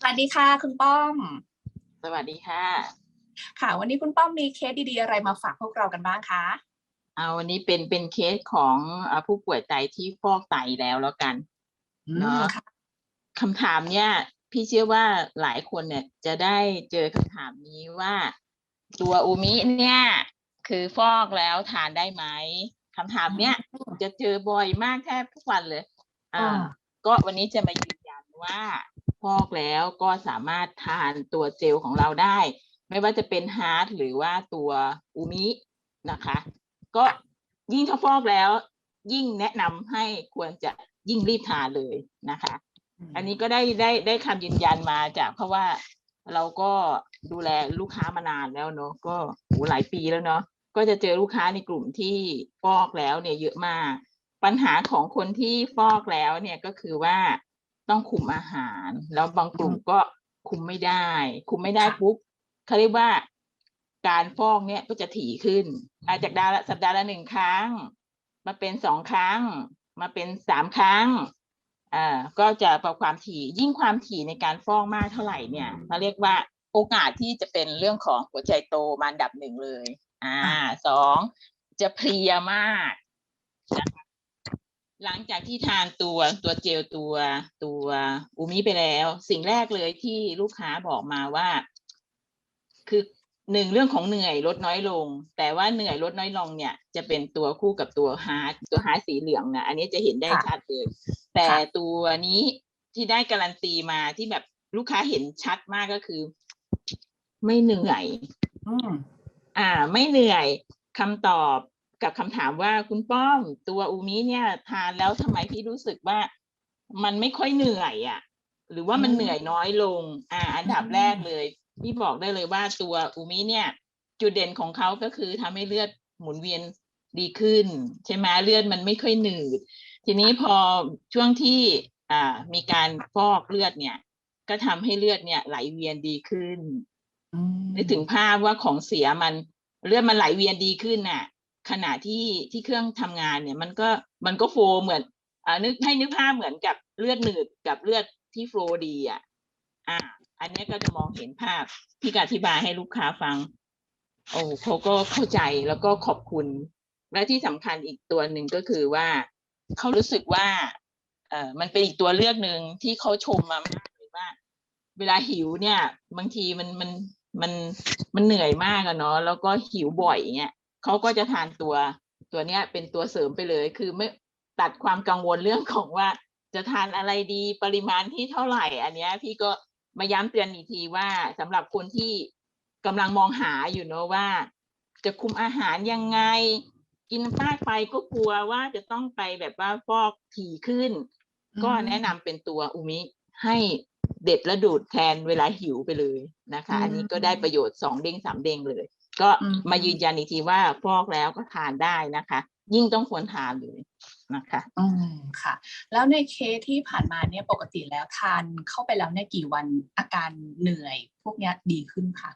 สวัสดีค่ะคุณป้อม สวัสดีค่ะ ค่ะ วันนี้คุณป้อมมีเคสดีๆอะไรมาฝากพวกเรากันบ้างคะเอาวันนี้เป็นเป็นเคสของเอ่อผู้ป่วยไตที่ฟอกไตแล้วแล้วกันเนาะค่ะคำถามเนี่ยพี่เชื่อว่าหลายคนเนี่ยจะได้เจอคำถามนี้ว่า ตัวอูมิเนี่ย คือฟอกแล้วทานได้ไหมคำถามเนี้ยจะเจอบ่อยมากแทบทุกวันเลย อ่าอ่าก็วันนี้จะมายืนยันว่า ฟอกแล้วก็สามารถทานตัวเจลของเราได้ ไม่ว่าจะเป็นฮาร์ดหรือว่าตัวอูมินะคะ ก็ยิ่งถ้าฟอกแล้ว ยิ่งแนะนำให้ควรจะยิ่งรีบทานเลยนะคะ อันนี้ก็ได้ได้ได้คำยืนยันมาจากเพราะว่าเราก็ดูแลลูกค้ามานานแล้วเนาะก็โหหลายปีแล้วเนาะก็จะเจอลูกค้าในกลุ่มที่ฟอกแล้วเนี่ยเยอะมาก ปัญหาของคนที่ฟอกแล้วเนี่ยก็คือว่า ต้องคุมอาหาร แล้วบางกลุ่มก็คุมไม่ได้ คุมไม่ได้ค่ะปุ๊บเขาเรียกว่าการฟอกเนี่ยก็จะถี่ขึ้นอาจากดาห์ละสัปดาห์ละหนึ่งครั้ง มาเป็นสองครั้ง มาเป็นสามครั้งอ่าก็จะประความถี่ยิ่งความถี่ในการฟอกมากเท่าไหร่เนี่ยเขาเรียกว่าโอกาสที่จะเป็นเรื่องของหัวใจโตมาอันดับหนึ่งเลย อ่าสองจะเพลียมากนะคะ หลังจากที่ทานตัวตัวเจลตัวตัวอูมิไปแล้ว สิ่งแรกเลยที่ลูกค้าบอกมาว่า คือหนึ่งเรื่องของเหนื่อยลดน้อยลง แต่ว่าเหนื่อยลดน้อยลงเนี่ย จะเป็นตัวคู่กับตัวฮาร์ดตัวฮาร์ดสีเหลืองนะอันนี้จะเห็นได้ค่ะชัดเลยแต่ค่ะตัวนี้ที่ได้การันตีมาที่แบบลูกค้าเห็นชัดมากก็คือ ไม่เหนื่อยอืมอ่า ไม่เหนื่อยคำตอบ กับคำถามว่าคุณป้อมตัวอูมิเนี่ยทานแล้วทำไมพี่รู้สึกว่ามันไม่ค่อยเหนื่อยอะ หรือว่ามันเหนื่อยน้อยลง อ่า อันดับแรกเลย พี่บอกได้เลยว่าตัวอูมิเนี่ย จุดเด่นของเขาก็คือทำให้เลือดหมุนเวียนดีขึ้น ใช่ไหมเลือดมันไม่ค่อยหนืด ทีนี้พอช่วงที่อ่ามีการฟอกเลือดเนี่ย ก็ทำให้เลือดเนี่ยไหลเวียนดีขึ้นนึกถึงภาพว่าของเสียมันเลือดมันไหลเวียนดีขึ้นน่ะ ขณะที่ที่เครื่องทำงานเนี่ยมันก็มันก็โฟเหมือนอ่านึกให้นึกภาพเหมือนกับเลือดหนืดกับเลือดที่โฟลูดีอะอ่าอันเนี้ยก็จะมองเห็นภาพพี่กอธิบายให้ลูกค้าฟัง โอ้เขาก็เข้าใจแล้วก็ขอบคุณ และที่สำคัญอีกตัวหนึ่งก็คือว่าเขารู้สึกว่าเออมันเป็นอีกตัวเลือกหนึ่งที่เขาชมมามากเลยว่า เวลาหิวเนี่ย บางทีมันมันมันมันเหนื่อยมากอะเนาะแล้วก็หิวบ่อยเงี้ย เขาก็จะทานตัวตัวเนี้ยเป็นตัวเสริมไปเลย คือไม่ตัดความกังวลเรื่องของว่า จะทานอะไรดีปริมาณที่เท่าไหร่ อันเนี้ยพี่ก็มาย้ำเตือนอีกทีว่าสำหรับคนที่กำลังมองหาอยู่เนอะว่า จะคุมอาหารยังไง กินมากไปก็กลัวว่าจะต้องไปแบบว่าฟอกถี่ขึ้น ก็แนะนำเป็นตัวอูมิให้เด็ดและดูดแทนเวลาหิวไปเลยนะคะอืมอันนี้ก็ได้ประโยชน์สองเด้งสามเด้งเลย ก็อืมมายืนยันอีกทีว่าฟอกแล้วก็ทานได้นะคะ ยิ่งต้องควรทานเลยนะคะอืมค่ะ แล้วในเคสที่ผ่านมาเนี่ยปกติแล้วทานเข้าไปแล้วเนี่ยกี่วันอาการเหนื่อยพวกเนี้ยดีขึ้นค่ะ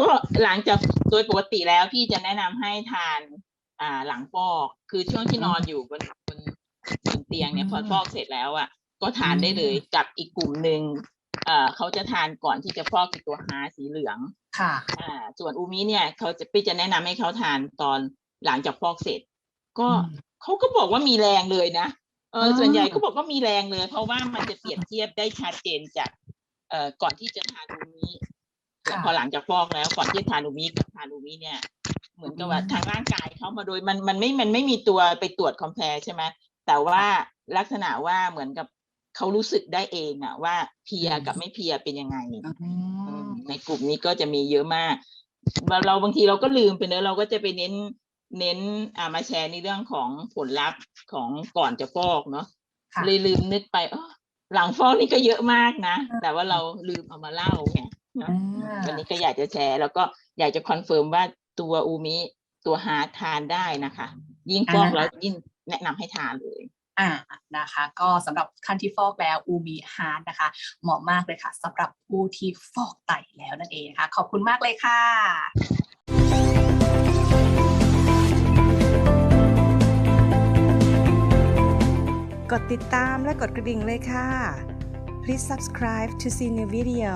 ก็หลังจากโดยปกติแล้วพี่จะแนะนำให้ทานอ่าหลังฟอกคือช่วงที่นอนอยู่บนบนบนเตียงเนี่ยอืมพอฟอกเสร็จแล้วอะก็ทานได้อืมเลยกับอีกกลุ่มหนึ่ง เอ่อเขาจะทานก่อนที่จะฟอกคือตัวฮาสีเหลืองค่ะอ่าส่วนอูมิเนี่ยเขาจะพี่จะแนะนำให้เขาทานตอนหลังจากฟอกเสร็จ ก็อืมเขาก็บอกว่ามีแรงเลยนะเออออส่วนใหญ่ก็บอกว่ามีแรงเลย เพราะว่ามันจะเปรียบเทียบได้ชัดเจนจากเอ่อก่อนที่จะทานอูมิค่ะพอหลังจากฟอกแล้วก่อนที่จะทานอูมิกับทานอูมิเนี่ยเหมือนกับว่าอืมทางร่างกายเขามาโดยมันมันไม่มันไม่มีตัวไปตรวจคอมเพลใช่ไหมแต่ว่าลักษณะว่าเหมือนกับ เขารู้สึกได้เองอะว่าเพลียกับไม่เพลียเป็นยังไงอือืมมในกลุ่มนี้ก็จะมีเยอะมากเราเราบางทีเราก็ลืมไปเนอะเราก็จะไปเน้นเน้นอ่ามาแชร์ในเรื่องของผลลัพธ์ของก่อนจะฟอกเนาะค่ะเลยลืมนึกไปเออหลังฟอกนี่ก็เยอะมากนะ แต่ว่าเราลืมเอามาเล่าไงเนอะอ่าวันนี้ก็อยากจะแชร์ แล้วก็อยากจะคอนเฟิร์มว่าตัวอูมิตัวฮาร์ดทานได้นะคะ ยิ่งฟอกอ่าแล้วยิ่งแนะนำให้ทานเลย อ่านะคะก็สำหรับขั้นที่ฟอกแล้วอูมีฮาร์ดนะคะเหมาะมากเลยค่ะสำหรับผู้ที่ฟอกไตแล้วนั่นเองนะคะขอบคุณมากเลยค่ะกดติดตามและกดกระดิ่งเลยค่ะ Please subscribe to see new video.